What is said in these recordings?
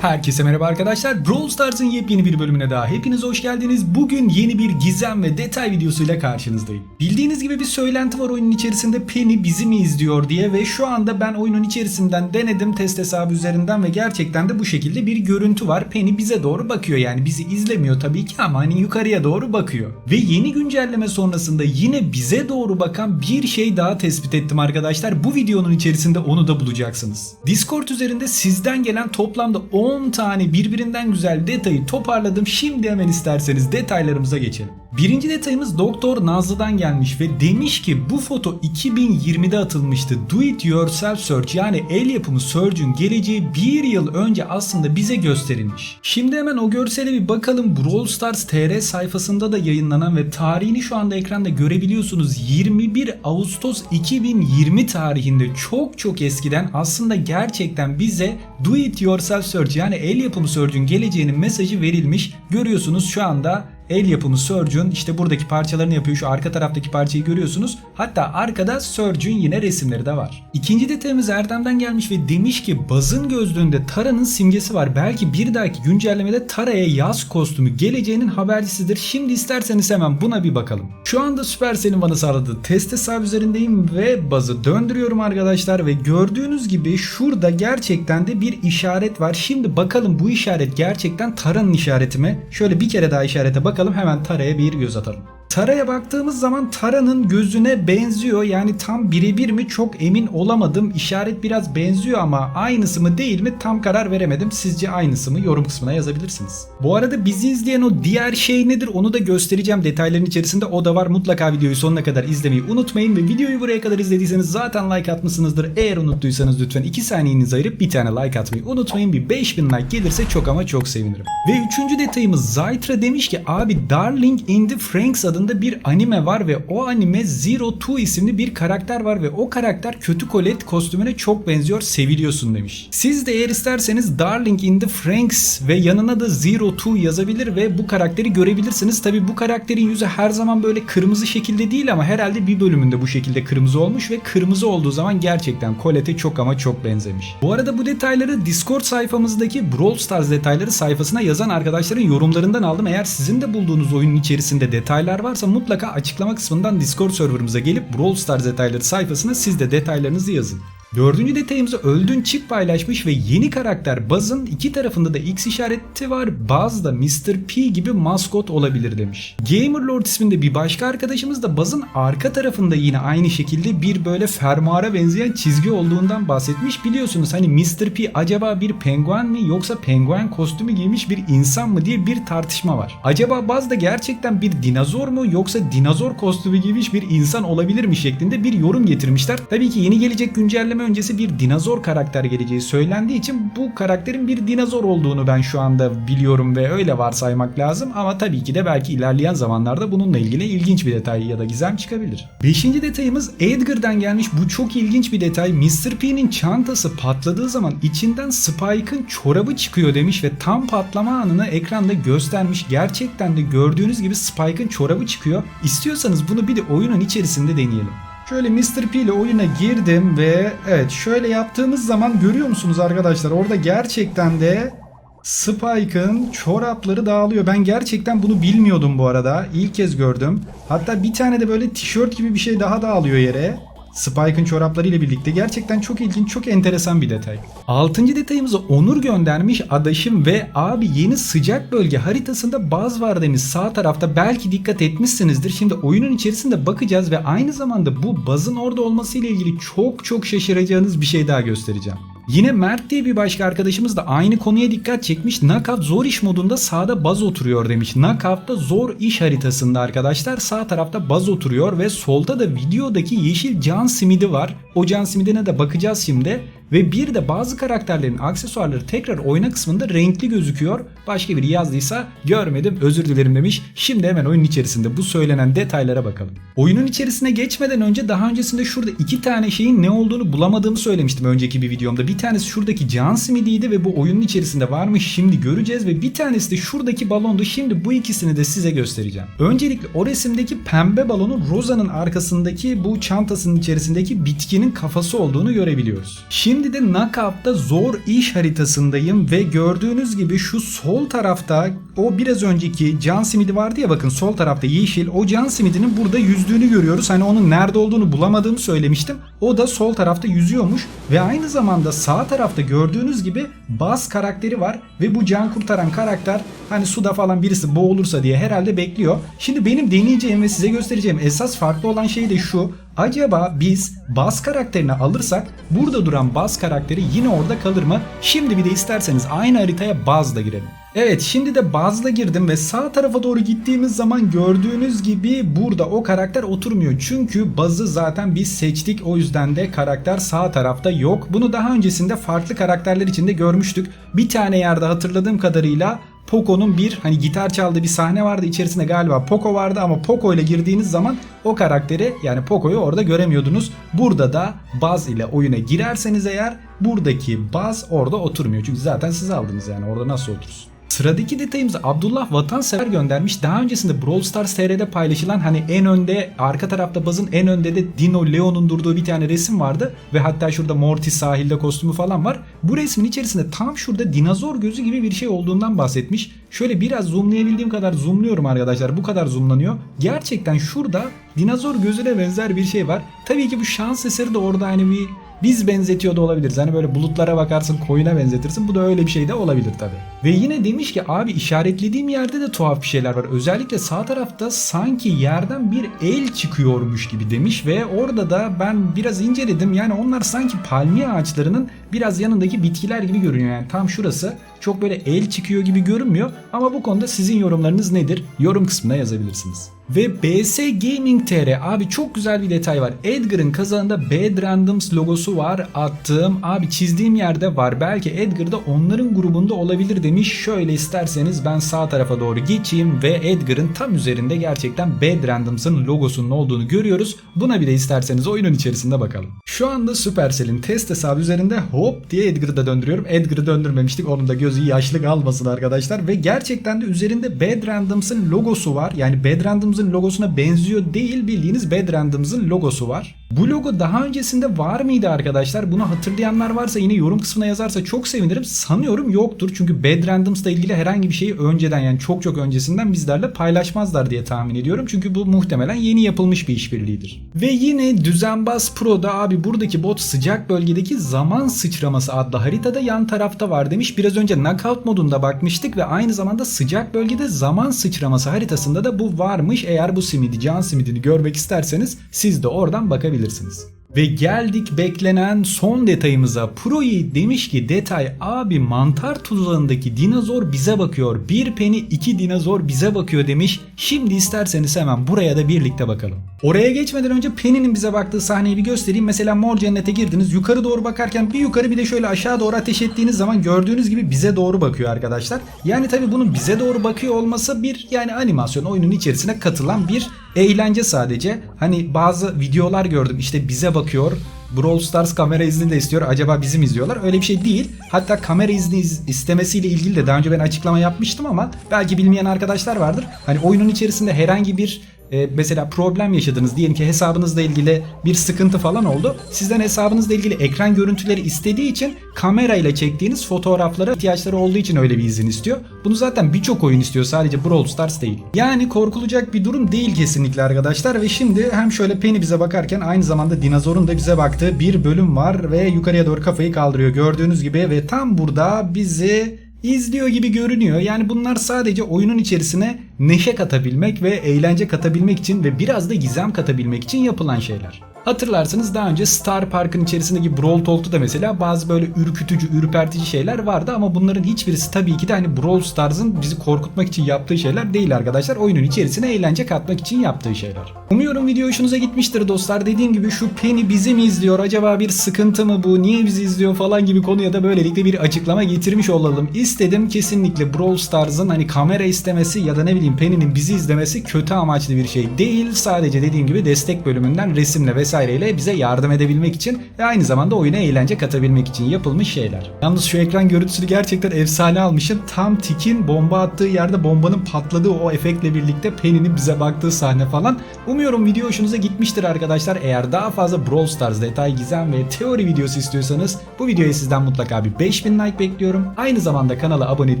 Herkese merhaba arkadaşlar. Brawl Stars'ın yepyeni bir bölümüne daha hepiniz hoş geldiniz. Bugün yeni bir gizem ve detay videosuyla karşınızdayım. Bildiğiniz gibi bir söylenti var oyunun içerisinde Penny bizi mi izliyor diye ve şu anda ben oyunun içerisinden denedim test hesabı üzerinden ve gerçekten de bu şekilde bir görüntü var. Penny bize doğru bakıyor yani bizi izlemiyor tabii ki ama hani yukarıya doğru bakıyor. Ve yeni güncelleme sonrasında yine bize doğru bakan bir şey daha tespit ettim arkadaşlar. Bu videonun içerisinde onu da bulacaksınız. Discord üzerinde sizden gelen toplamda 10 tane birbirinden güzel detayı toparladım. Şimdi hemen isterseniz detaylarımıza geçelim. Birinci detayımız Doktor Nazlı'dan gelmiş ve demiş ki bu foto 2020'de atılmıştı. Do it yourself search yani el yapımı search'ün geleceği bir yıl önce aslında bize gösterilmiş. Şimdi hemen o görsele bir bakalım. Brawl Stars TR sayfasında da yayınlanan ve tarihini şu anda ekranda görebiliyorsunuz. 21 Ağustos 2020 tarihinde çok çok eskiden aslında gerçekten bize Do it yourself search yani el yapımı search'ün geleceğinin mesajı verilmiş. Görüyorsunuz şu anda el yapımı Surgeon işte buradaki parçalarını yapıyor. Şu arka taraftaki parçayı görüyorsunuz. Hatta arkada Surgeon yine resimleri de var. İkinci detayımız Erdem'den gelmiş ve demiş ki Baz'ın gözlüğünde Tara'nın simgesi var. Belki bir dahaki güncellemede Tara'ya yaz kostümü geleceğinin habercisidir. Şimdi isterseniz hemen buna bir bakalım. Şu anda Supercell'in bana sağladığı test hesabı üzerindeyim ve Baz'ı döndürüyorum arkadaşlar ve gördüğünüz gibi şurada gerçekten de bir işaret var. Şimdi bakalım bu işaret gerçekten Tara'nın işareti mi? Şöyle bir kere daha işarete bakalım hemen Tara'ya bir göz atalım. Tara'ya baktığımız zaman Tara'nın gözüne benziyor. Yani tam birebir mi çok emin olamadım. İşaret biraz benziyor ama aynısı mı değil mi tam karar veremedim. Sizce aynısı mı? Yorum kısmına yazabilirsiniz. Bu arada bizi izleyen o diğer şey nedir onu da göstereceğim detayların içerisinde. O da var. Mutlaka videoyu sonuna kadar izlemeyi unutmayın ve videoyu buraya kadar izlediyseniz zaten like atmışsınızdır. Eğer unuttuysanız lütfen 2 saniyenizi ayırıp bir tane like atmayı unutmayın. Bir 5000 like gelirse çok ama çok sevinirim. Ve üçüncü detayımız Zytra demiş ki abi Darling in the Franks adında bir anime var ve o anime Zero Two isimli bir karakter var ve o karakter kötü Colette kostümüne çok benziyor seviliyorsun demiş. Siz de eğer isterseniz Darling in the Franks ve yanına da Zero Two yazabilir ve bu karakteri görebilirsiniz. Tabi bu karakterin yüzü her zaman böyle kırmızı şekilde değil ama herhalde bir bölümünde bu şekilde kırmızı olmuş ve kırmızı olduğu zaman gerçekten Colette'e çok ama çok benzemiş. Bu arada bu detayları Discord sayfamızdaki Brawl Stars detayları sayfasına yazan arkadaşların yorumlarından aldım. Eğer sizin de bulduğunuz oyunun içerisinde detaylar varsa mutlaka açıklama kısmından Discord serverımıza gelip Brawl Stars detayları sayfasına siz de detaylarınızı yazın. Dördüncü detayımızı Öldün Çık paylaşmış ve yeni karakter Buzz'ın iki tarafında da X işareti var. Buzz da Mr. P gibi maskot olabilir demiş. Gamerlord isminde bir başka arkadaşımız da Buzz'ın arka tarafında yine aynı şekilde bir böyle fermuara benzeyen çizgi olduğundan bahsetmiş. Biliyorsunuz hani Mr. P acaba bir penguen mi yoksa penguen kostümü giymiş bir insan mı diye bir tartışma var. Acaba Buzz da gerçekten bir dinozor mu yoksa dinozor kostümü giymiş bir insan olabilir mi şeklinde bir yorum getirmişler. Tabii ki yeni gelecek güncelleme öncesi bir dinozor karakter geleceği söylendiği için bu karakterin bir dinozor olduğunu ben şu anda biliyorum ve öyle varsaymak lazım ama tabii ki de belki ilerleyen zamanlarda bununla ilgili ilginç bir detay ya da gizem çıkabilir. Beşinci detayımız Edgar'dan gelmiş. Bu çok ilginç bir detay. Mr. P'nin çantası patladığı zaman içinden Spike'ın çorabı çıkıyor demiş ve tam patlama anını ekranda göstermiş. Gerçekten de gördüğünüz gibi Spike'ın çorabı çıkıyor. İstiyorsanız bunu bir de oyunun içerisinde deneyelim. Şöyle Mr. P ile oyuna girdim ve evet şöyle yaptığımız zaman görüyor musunuz arkadaşlar orada gerçekten de Spike'ın çorapları dağılıyor. Ben gerçekten bunu bilmiyordum bu arada. İlk kez gördüm. Hatta bir tane de böyle tişört gibi bir şey daha dağılıyor yere. Spike'ın çorapları ile birlikte gerçekten çok ilginç, çok enteresan bir detay. Altıncı detayımızı Onur göndermiş adaşım ve abi yeni sıcak bölge haritasında baz var demiş sağ tarafta belki dikkat etmişsinizdir. Şimdi oyunun içerisinde bakacağız ve aynı zamanda bu bazın orada olması ile ilgili çok çok şaşıracağınız bir şey daha göstereceğim. Yine Mert diye bir başka arkadaşımız da aynı konuya dikkat çekmiş. Knockout zor iş modunda sağda baz oturuyor demiş. Knockout'ta zor iş haritasında arkadaşlar sağ tarafta baz oturuyor ve solda da videodaki yeşil can simidi var. O can simidine de bakacağız şimdi. Ve bir de bazı karakterlerin aksesuarları tekrar oyna kısmında renkli gözüküyor. Başka biri yazdıysa görmedim özür dilerim demiş. Şimdi hemen oyunun içerisinde bu söylenen detaylara bakalım. Oyunun içerisine geçmeden önce daha öncesinde şurada iki tane şeyin ne olduğunu bulamadığımı söylemiştim önceki bir videomda. Bir tanesi şuradaki can simidiydi ve bu oyunun içerisinde varmış şimdi göreceğiz ve bir tanesi de şuradaki balondu. Şimdi bu ikisini de size göstereceğim. Öncelikle o resimdeki pembe balonun Rosa'nın arkasındaki bu çantasının içerisindeki bitkinin kafası olduğunu görebiliyoruz. Şimdi Şimdi de Knockout'ta zor iş haritasındayım ve gördüğünüz gibi şu sol tarafta o biraz önceki can simidi vardı ya bakın sol tarafta yeşil o can simidinin burada yüzdüğünü görüyoruz. Hani onun nerede olduğunu bulamadığımı söylemiştim. O da sol tarafta yüzüyormuş ve aynı zamanda sağ tarafta gördüğünüz gibi Buzz karakteri var ve bu can kurtaran karakter hani suda falan birisi boğulursa diye herhalde bekliyor. Şimdi benim deneyeceğim ve size göstereceğim esas farklı olan şey de şu. Acaba biz Buzz karakterini alırsak burada duran Buzz karakteri yine orada kalır mı? Şimdi bir de isterseniz aynı haritaya Buzz'la girelim. Evet şimdi de Buzz'la girdim ve sağ tarafa doğru gittiğimiz zaman gördüğünüz gibi burada o karakter oturmuyor. Çünkü Buzz'ı zaten biz seçtik o yüzden de karakter sağ tarafta yok. Bunu daha öncesinde farklı karakterler içinde görmüştük. Bir tane yerde hatırladığım kadarıyla Poco'nun bir hani gitar çaldığı bir sahne vardı. İçerisinde galiba Poco vardı ama Poco ile girdiğiniz zaman o karakteri yani Poco'yu orada göremiyordunuz. Burada da Buzz ile oyuna girerseniz eğer buradaki Buzz orada oturmuyor. Çünkü zaten siz aldınız yani orada nasıl otursun? Sıradaki detayımız Abdullah Vatansever göndermiş. Daha öncesinde Brawl Stars TR'de paylaşılan hani en önde arka tarafta Buzz'ın en önde de Dino Leon'un durduğu bir tane resim vardı. Ve hatta şurada Morty sahilde kostümü falan var. Bu resmin içerisinde tam şurada dinozor gözü gibi bir şey olduğundan bahsetmiş. Şöyle biraz zoomlayabildiğim kadar zoomluyorum arkadaşlar. Bu kadar zoomlanıyor. Gerçekten şurada dinozor gözüne benzer bir şey var. Tabii ki bu şans eseri de orada hani bir biz benzetiyor da olabiliriz. Hani böyle bulutlara bakarsın koyuna benzetirsin. Bu da öyle bir şey de olabilir tabi. Ve yine demiş ki abi işaretlediğim yerde de tuhaf bir şeyler var. Özellikle sağ tarafta sanki yerden bir el çıkıyormuş gibi demiş ve orada da ben biraz inceledim. Yani onlar sanki palmiye ağaçlarının biraz yanındaki bitkiler gibi görünüyor. Yani tam şurası çok böyle el çıkıyor gibi görünmüyor. Ama bu konuda sizin yorumlarınız nedir? Yorum kısmına yazabilirsiniz. Ve BS Gaming TR abi çok güzel bir detay var. Edgar'ın kazağında Bad Randoms logosu var. Attığım abi çizdiğim yerde var. Belki Edgar da onların grubunda olabilir demiş. Şöyle isterseniz ben sağ tarafa doğru geçeyim ve Edgar'ın tam üzerinde gerçekten Bad Randoms'ın logosunun olduğunu görüyoruz. Buna bir de isterseniz oyunun içerisinde bakalım. Şu anda Supercell'in test hesabı üzerinde hop diye Edgar'ı da döndürüyorum. Edgar'ı döndürmemiştik. Onun da gözü yaşlı kalmasın arkadaşlar. Ve gerçekten de üzerinde Bad Randoms'ın logosu var. Yani Bad Randoms'ın logosuna benziyor değil bildiğiniz Bad Randoms'ın logosu var. Bu logo daha öncesinde var mıydı arkadaşlar? Bunu hatırlayanlar varsa yine yorum kısmına yazarsa çok sevinirim. Sanıyorum yoktur. Çünkü Bad Randoms'la ilgili herhangi bir şeyi önceden yani çok çok öncesinden bizlerle paylaşmazlar diye tahmin ediyorum. Çünkü bu muhtemelen yeni yapılmış bir işbirliğidir. Ve yine Düzenbaz Pro'da abi buradaki bot sıcak bölgedeki zaman sıçraması adlı haritada yan tarafta var demiş. Biraz önce Knockout modunda bakmıştık ve aynı zamanda sıcak bölgede zaman sıçraması haritasında da bu varmış. Eğer bu simidi, can simidini görmek isterseniz siz de oradan bakabilirsiniz. Ve geldik beklenen son detayımıza. Proyi demiş ki detay abi mantar tuzağındaki dinozor bize bakıyor. Bir peni iki dinozor bize bakıyor demiş. Şimdi isterseniz hemen buraya da birlikte bakalım. Oraya geçmeden önce Penny'nin bize baktığı sahneyi bir göstereyim. Mesela mor cennete girdiniz. Yukarı doğru bakarken bir yukarı bir de şöyle aşağı doğru ateş ettiğiniz zaman gördüğünüz gibi bize doğru bakıyor arkadaşlar. Yani tabi bunun bize doğru bakıyor olması bir yani animasyon oyunun içerisine katılan bir eğlence sadece. Hani bazı videolar gördüm işte bize bakıyor. Brawl Stars kamera izni de istiyor. Acaba bizim izliyorlar? Öyle bir şey değil. Hatta kamera izni iz- istemesiyle ilgili de daha önce ben açıklama yapmıştım ama belki bilmeyen arkadaşlar vardır. Hani oyunun içerisinde herhangi bir e, mesela problem yaşadınız diyelim ki hesabınızla ilgili bir sıkıntı falan oldu. Sizden hesabınızla ilgili ekran görüntüleri istediği için kamera ile çektiğiniz fotoğraflara ihtiyaçları olduğu için öyle bir izin istiyor. Bunu zaten birçok oyun istiyor sadece Brawl Stars değil. Yani korkulacak bir durum değil kesinlikle arkadaşlar ve şimdi hem şöyle Penny bize bakarken aynı zamanda dinozorun da bize baktığı bir bölüm var ve yukarıya doğru kafayı kaldırıyor gördüğünüz gibi ve tam burada bizi izliyor gibi görünüyor. Yani bunlar sadece oyunun içerisine neşe katabilmek ve eğlence katabilmek için ve biraz da gizem katabilmek için yapılan şeyler. Hatırlarsınız daha önce Star Park'ın içerisindeki Brawl Talk'ta da mesela bazı böyle ürkütücü, ürpertici şeyler vardı ama bunların hiçbirisi tabii ki de hani Brawl Stars'ın bizi korkutmak için yaptığı şeyler değil arkadaşlar. Oyunun içerisine eğlence katmak için yaptığı şeyler. Umuyorum video hoşunuza gitmiştir dostlar. Dediğim gibi şu Penny bizi mi izliyor? Acaba bir sıkıntı mı bu? Niye bizi izliyor falan gibi konuya da böylelikle bir açıklama getirmiş olalım. İstedim kesinlikle Brawl Stars'ın hani kamera istemesi ya da ne bileyim Penny'nin bizi izlemesi kötü amaçlı bir şey değil. Sadece dediğim gibi destek bölümünden resimle vesaire vesaireyle bize yardım edebilmek için ve aynı zamanda oyuna eğlence katabilmek için yapılmış şeyler. Yalnız şu ekran görüntüsünü gerçekten efsane almışım. Tam Tik'in bomba attığı yerde bombanın patladığı o efektle birlikte Penny'nin bize baktığı sahne falan. Umuyorum video hoşunuza gitmiştir arkadaşlar. Eğer daha fazla Brawl Stars detay, gizem ve teori videosu istiyorsanız bu videoya sizden mutlaka bir 5000 like bekliyorum. Aynı zamanda kanala abone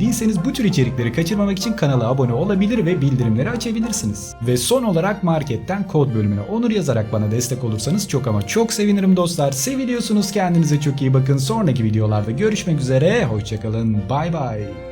değilseniz bu tür içerikleri kaçırmamak için kanala abone olabilir ve bildirimleri açabilirsiniz. Ve son olarak marketten kod bölümüne onur yazarak bana destek olursanız çok ama çok sevinirim dostlar. Seviliyorsunuz kendinize çok iyi bakın. Sonraki videolarda görüşmek üzere. Hoşçakalın. Bay bay.